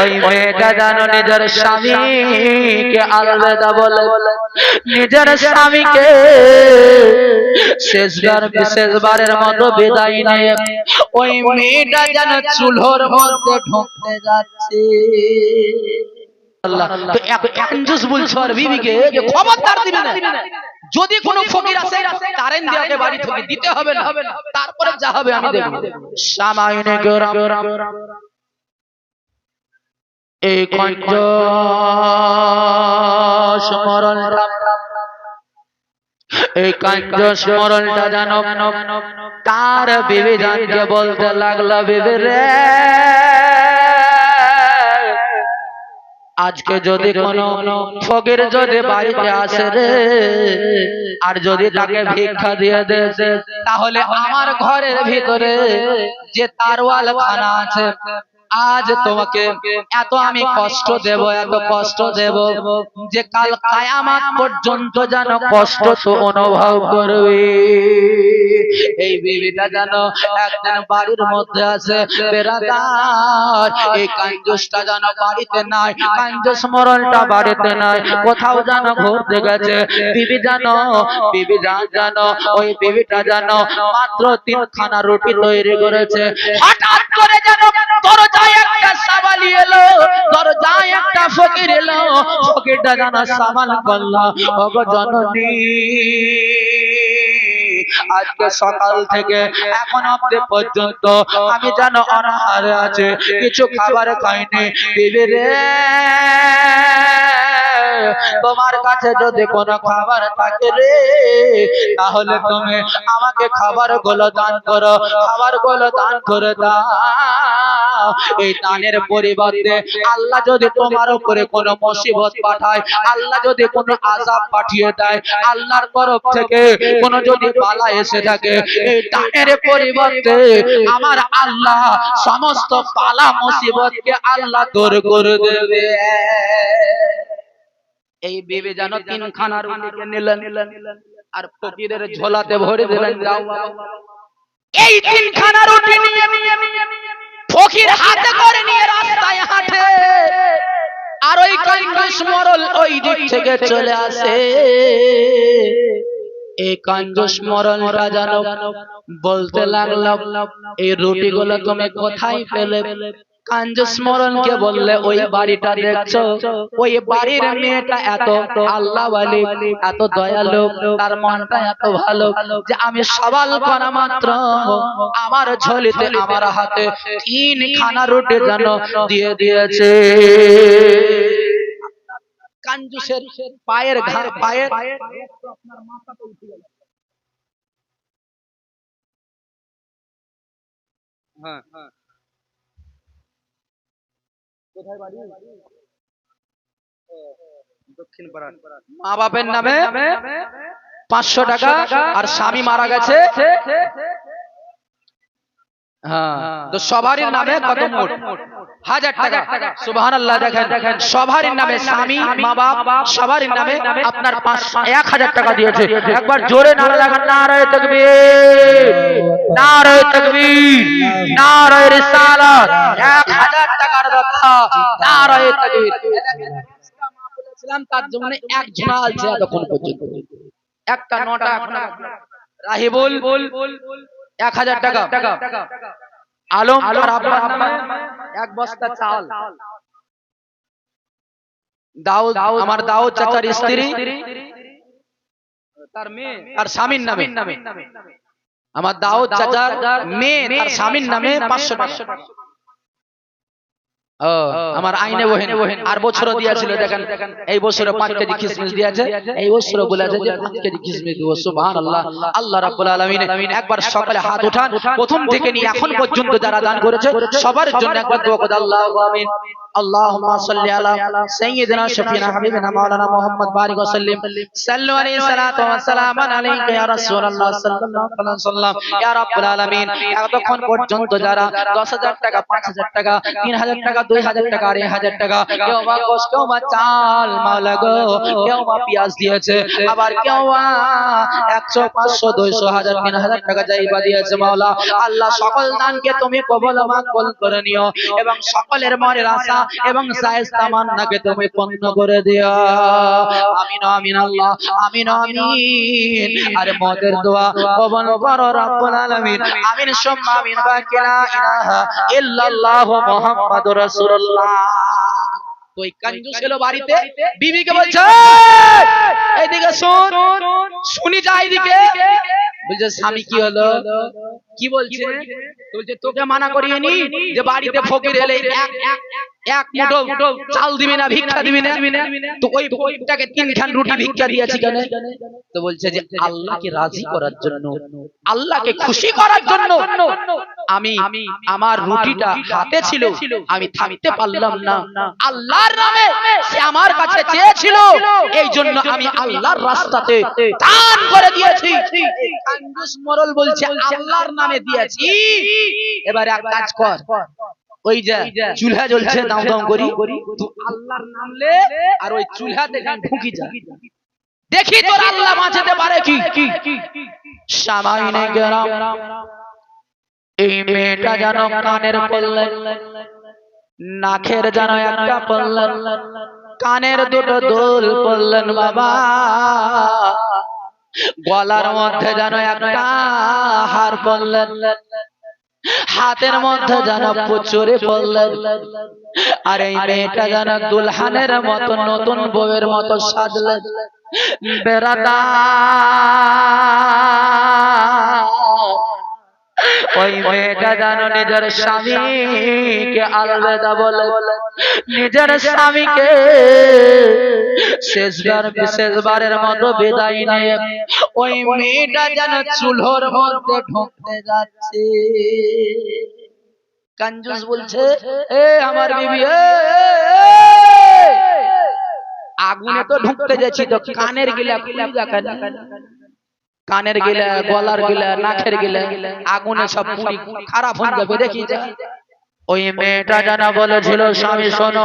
ওই মেয়েটা জানো নিজের স্বামীকে আলবেদা বলে। নিজের স্বামীকে শেষবার বিশেষবারের মতো বিদায় নিয়ে ওই মেয়েটা যেন চুলোর মধ্যে ঢুকতে যাচ্ছে। যদি কোনো ফকির আসে তারেন দিয়াকে বাড়ি থেকে দিতে হবে না। তারপরে যা হবে আমি দেখব। এই কঞ্জ এই কাঞ্জ স্মরণটা জানো তার বিবি বলতে লাগল বিবি আজকে যদি কোন ফকির যদি বাড়িতে আসে রে, আর যদি তাকে ভিক্ষা দিয়ে দে, তাহলে আমার ঘরের ভিতরে যে তারওয়াল খানা আছে আজ তোমাকে এত আমি কষ্ট দেব এত কষ্ট দেব যে কাল কায়ামাত পর্যন্ত যেন কষ্ট তো অনুভব করবে। এই বিবিটা যেন একদিন বাড়ির মধ্যে আছে। বেড়াদার, এই কাঞ্জসটা যেন বাড়িতে নাই, কাঞ্জস মরণটা বাড়িতে নাই, কোথাও যেন ঘুরতে গেছে। বিবি জানো বিবি জান ওই বিবিটা জানো মাত্র তিনখানা রুটি তৈরি করেছে। হঠাৎ করে যেন দরজায় একটা সাবালি এলো, দরজায় একটা ফকির এলো, ফকিরটা যেন সাবাল করল। ওগো জননী। আজকে সকাল থেকে এখন অব্দি পর্যন্ত আমি যেন অনাহারে আছে। কিছু খাবার খাইনি বিবি রে। তোমার কাছে যদি কোনো খাবার থাকে রে তাহলে তুমি আমাকে খাবারগুলো দান করো। খাবারগুলো দান করে দাও। এই দানের পরিবর্তে আল্লাহ যদি তোমার উপরে কোনো মুসিবত পাঠায়, আল্লাহ যদি কোনো আযাব পাঠিয়ে দেয়, আল্লাহর তরফ থেকে কোনো যদি এসে থাকে, এই দানের পরিবর্তে আমার আল্লাহ সমস্ত পালা মুসিবতকে আল্লাহ দূর করে দেবে এই যেন তিনখানা রুটিকে নিলেন আর ফকিরের ঝোলাতে ভরে দিলেন, যাও। এই তিনখানা রুটি নিয়ে ফকির হাতে করে নিয়ে রাস্তায় হাঁটে। আর ওই কাঞ্জুস মরল ওই দিক থেকে চলে আসে। এই কাঞ্জুস মরল রাজা বলতে লাগলাম এই রুটিগুলো তুমি কোথায় পেলে? কাঞ্জুস মরণকে বললে ওই বাড়িটা দেখছ। ওই বাড়ির মেয়েটা এত আল্লাহ এত দয়ালু। তার মনটা এত ভালো যে আমি সওয়াল করা মাত্র। আমার ঝোলিতে আমার হাতে তিন খানা রুটি যেন দিয়ে দিয়েছে। কাঞ্জুসের পায়ের ঘা পায়ের আপনার মাথাটা উঠে গেল হ্যাঁ। কোথায় বাড়ি? দক্ষিণ পাড়া মা বাপের নামে পাঁচশো টাকা আর স্বামী মারা গেছে। তো সবারই নামে কত মোট হাজার টাকা। সুবহান আল্লাহ দেখেন। দেখেন সবারই নামে স্বামী মা বাপ সবারই নামে আপনার পাঁচ এক হাজার টাকা দিয়েছে। একবার জোরে নারা লাগান নারায় তকবীর। নারায় তকবীর। নারায় রিসালাত। এক হাজার টাকার কথা নারায় তকবীর। বলেছিলাম তার জন্য এক ঝোনা আছে এতক্ষণ পর্যন্ত একটা নটা রাহিবুল। এক হাজার টাকা। আলম আর এক বস্তা চাল। দাউদ আমার দাউদ চাচার স্ত্রী। তার মেয়ে। আর স্বামীর নামে। আমার দাউদ চাচার মেয়ে তার স্বামীর নামে পাঁচশো টাকা। আমার আইনে বহেন। আর বছর দিয়েছিল দেখেন এই বছরে পাঁচ কেজি কিসমিস দিয়েছে। এই বছর বলেছে যে পাঁচ কেজি কিসমিস দিব সুবহান আল্লাহ আল্লাহ রাব্বুল আলামিন একবার সকালে হাত উঠান প্রথম থেকে নিয়ে এখন পর্যন্ত যারা দান করেছে সবার জন্য একবার দোয়া করে আল্লাহু আমিন اللهم صل على سيدنا شفينا حبيبنا مولانا محمد بارك وسلم صلوا عليه الصلاه والسلام عليك يا رسول الله صلى الله عليه وسلم يا رب العالمين এতক্ষণ পর্যন্ত যারা 10000 টাকা 5000 টাকা 3000 টাকা 2000 টাকা 1000 টাকা কেউ বা গোশ কেউ বা চাল মাওলা গো কেউ বা পেঁয়াজ দিয়েছে আবার কেউ বা 100 500 200 হাজার 3000 টাকা যাইবা দিয়েছে মাওলা আল্লাহ সকল দানকে তুমি কবুল মাকবুল করে নিও এবং সকলের মনের আশা এবং সায়েস্তা মান্নাকে তুমি পণ্য করে দিও আমিন আমিন আল্লাহ আমিন আমিন আরে মদের দোয়া কবল করো রব্বুল আলামিন। আমিন সুম্মা আমিন বাকি লা ইলাহা ইল্লাল্লাহ মুহাম্মাদুর রাসূলুল্লাহ। তো এই কঞ্জুস এলো বাড়িতে? বিবিকে বলছে এইদিকে শুন শুনি যা এইদিকে। বলছে স্বামী কি হলো? কি বলছে? বলছে? তোকে মানা করিয়ে নি যে বাড়িতে ফকির এলে এক এক মুঠো চাল দিবি না ভিক্ষা দিবি না। তো ওই ফকিরটাকে তিনখান রুটি ভিক্ষা দিয়েছি কেন? তো বলছে যে আল্লাহকে রাজি করার জন্য আল্লাহকে খুশি করার জন্য আমি আমার রুটিটা হাতে ছিল আমি থাকতে পারলাম না। আল্লাহর নামে সে আমার কাছে চেয়েছিল। এই জন্য আমি আল্লাহর রাস্তাতে দান করে দিয়েছি। কাঞ্জুস মরল বলছে আল্লাহর নামে দিয়েছি। এবারে এক কাজ কর। ওই যে চুলহা জ্বলছে দাও দাও করি। তুই আল্লাহর নাম লে আর ওই চুলহাতে গান ঢুকি যা। দেখি তোর আল্লাহ বাঁচাতে পারে কি? সামাইনে গেরাম। এই মেয়েটা যেন কানের পড়লেন নাকের যেন একটা পড়লেন কানের দুটো দোল পড়লেন বাবা। গলার মধ্যে যেন একটা হার পড়লেন। হাতের মধ্যে যেন প্রচুরে পড়লেন। আর এই মেয়েটা যেন দুলহানের মতো নতুন বউয়ের মতো সাজলেন। বেড়াদা ওই মেয়েটা জানো নিজের স্বামীকে আলবেদা বলে নিজের স্বামীকে শেষবার শেষবারের মতো বিদায় নিয়ে ওই মেয়েটা যেন চুলোর মধ্যে ঢুকতে যাচ্ছে। কাঞ্জুস বলছে এ আমার বিবি আগুনে তো ঢুকতে যাচ্ছি তো কানের গিলা খুলে দেখা কানের গিলা গলার গিলা নাকের গিলা আগুনে সব পুরি খারাপ হয়ে যাবে দেখি যা। ওই মেয়েটা জানা বলেছিল, স্বামী, শোনো।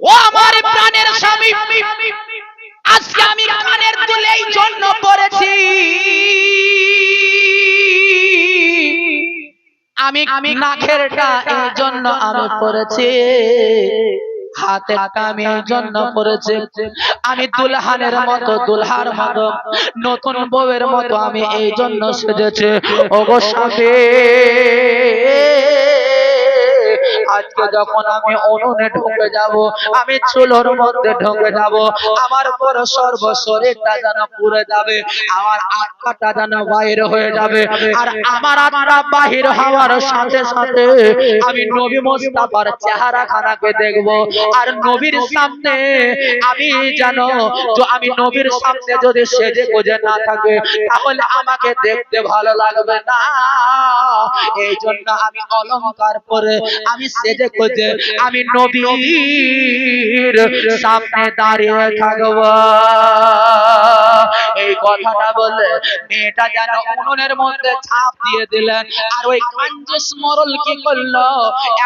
ও আমার প্রাণের স্বামী, আজকে আমি কানের দুলে এই জন্য পড়েছি আমি আমি নাকেরটা এই জন্য আমি পড়েছি হাতে আমি জন্য পড়েছি আমি দুলহানের মতো, দুলহার মতো, নতুন বউয়ের মতো আমি এই জন্য সেজেছি। ওগো স্বামী। আজকে যখন আমি উনুনে ঢুকে যাব, আমি চুলোর মধ্যে ঢুকে যাব, আমার পুরো সর্ব শরীরটা যেন পুড়ে যাবে, আমার আত্মাটা যেন বাইরে হয়ে যাবে, আর আমার আত্মা বাহির হওয়ার সাথে সাথে আমি নবী মোস্তাফার চেহারা খানাকে দেখব, আর নবীর সামনে আমি জানো তো আমি নবীর সামনে যদি সেজে গোজে না থাকে, তাহলে আমাকে দেখতে ভালো লাগবে না। এই জন্য আমি অলংকার পরে আমি সেজে গোজে আমি নবীর সামনে দাঁড়িয়ে থাকব। এই কথাটা বলে মেয়েটা যেন উনুনের মধ্যে ছাপ দিয়ে দিলেন। আর ওই কাঞ্জুস মরল কি করল?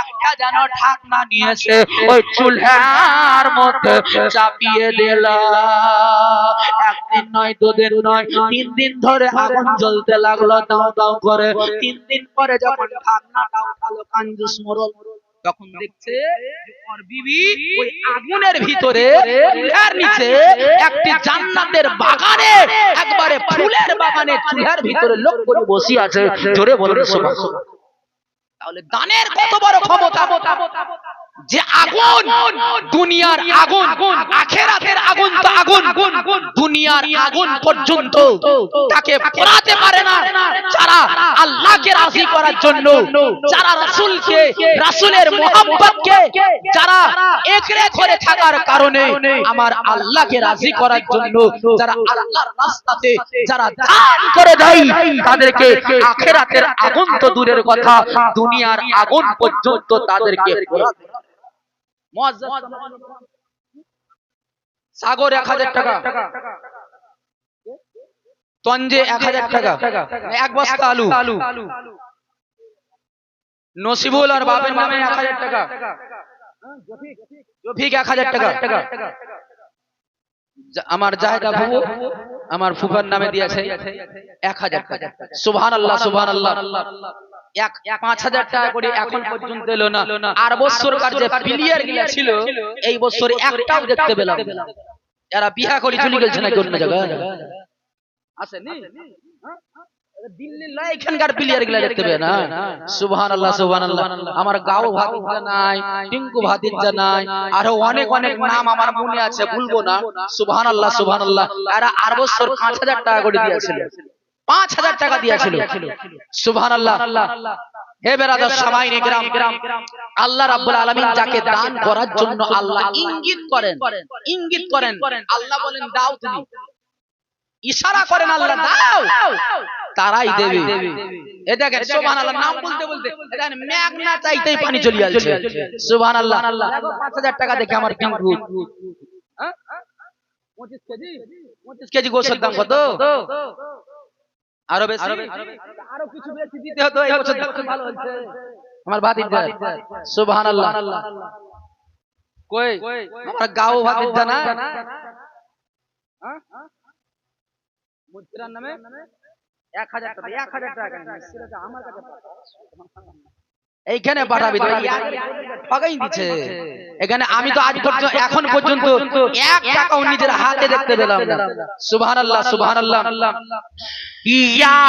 একটা যেন ঢাকনা নিয়েছে, ওই চুলহার মধ্যে চাপিয়ে দিল। নয় নয়, তিন দিন ধরে আগুন জ্বলতে লাগল, দাও দাও করে। তিন দিন পরে যখন উঠালো তখন দেখছে বিবি ওই আগুনের ভিতরে চুলার নিচে একটি জান্নাতের বাগানে, একবারে ফুলের বাগানে, চুলার ভিতরে লোক করে বসে আছে। জোরে তাহলে দানের কত বড় ক্ষমতা? যে আগুন, দুনিয়ার আগুন, আখেরাতের আগুন তো আগুন, দুনিয়ার আগুন পর্যন্ত তাকে পোড়াতে পারে না। যারা আল্লাহকে রাজি করার জন্য, যারা রাসূলকে, রাসূলের মোহাম্মতকে যারা একরে করে থাকার কারণে আমার আল্লাহকে রাজি করার জন্য, যারা আল্লাহর রাস্তাতে যারা দান করে দেয়, তাদেরকে আখেরাতের আগুন তো দূরের কথা, দুনিয়ার আগুন পর্যন্ত তাদেরকে পোড়াতে সাগর এক হাজার টাকা। তঞ্জে এক হাজার টাকা। এক বস্তা আলু। নসিবুল আর বাবের নামে এক হাজার টাকা। জফিক এক হাজার টাকা। আমার জাহেদা ফুফু আমার ফুফার নামে দিয়েছে এক হাজার টাকা। সুবহান আল্লাহ সুবহান আল্লাহ আমার গাও ভাতিজা নাই, টিঙ্কু ভাতিজা নাই, আরও অনেক অনেক নাম আমার মনে আছে, ভুলবো না। সুবহান আল্লাহ সুবহান আল্লাহ আর বছর পাঁচ হাজার টাকা করে দিয়েছিল। পাঁচ হাজার টাকা দিয়েছিল। সুবহান আল্লাহ হে বেরাদার সামাইন গ্রাম আল্লাহ রাব্বুল আলামিন যাকে দান করার জন্য আল্লাহ ইঙ্গিত করেন ইঙ্গিত করেন। আল্লাহ বলেন দাও তুমি। ইশারা করেন আল্লাহ দাও। তারাই দেবে। এ দেখেন সুবহানাল্লাহ নাম বলতে বলতে দেখেন মেঘ চাইতেই পানি চলে আসছে। সুবহানাল্লাহ। 5000 টাকা দেখে আমার ভূত হ্যাঁ? 25 কেজি? 25 কেজি গোসের দাম কত? আরও বেশি? আরও কিছু বেশি দিতে হতো এই বছর ভালো হয়েছে। আমার ভাতিজা। সুবহানাল্লাহ। কই? আমার গাও ভাতিজা না? হ্যাঁ? মুদ্রার নামে? এক হাজার টাকা এক হাজার টাকা। আমার কাছে। এইখানে পাঠাবি তো ঠগাই দিচ্ছে। এখানে আমি তো আজ পর্যন্ত এখন পর্যন্ত এক টাকাও নিজের হাতে দেখতে পেলাম না। সুবহানাল্লাহ সুবহানাল্লাহ। ইয়া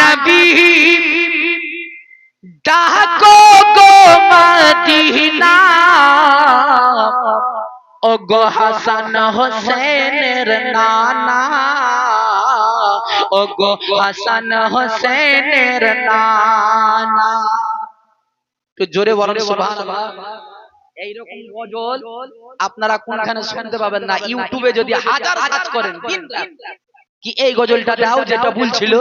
নবী ডাকো গো মদিনা। ও গো হাসান হোসেনের নানা। ও গো হাসান হোসেনের নানা। তো জোরে বলেন সুবহানাল্লাহ। এইরকম গজল আপনারা কোনখানে শুনতে পাবেন না ইউটিউবে যদি হাজার হাজার করেন দিন রাত, কি এই গজলটা দাও যেটা ভুল ছিল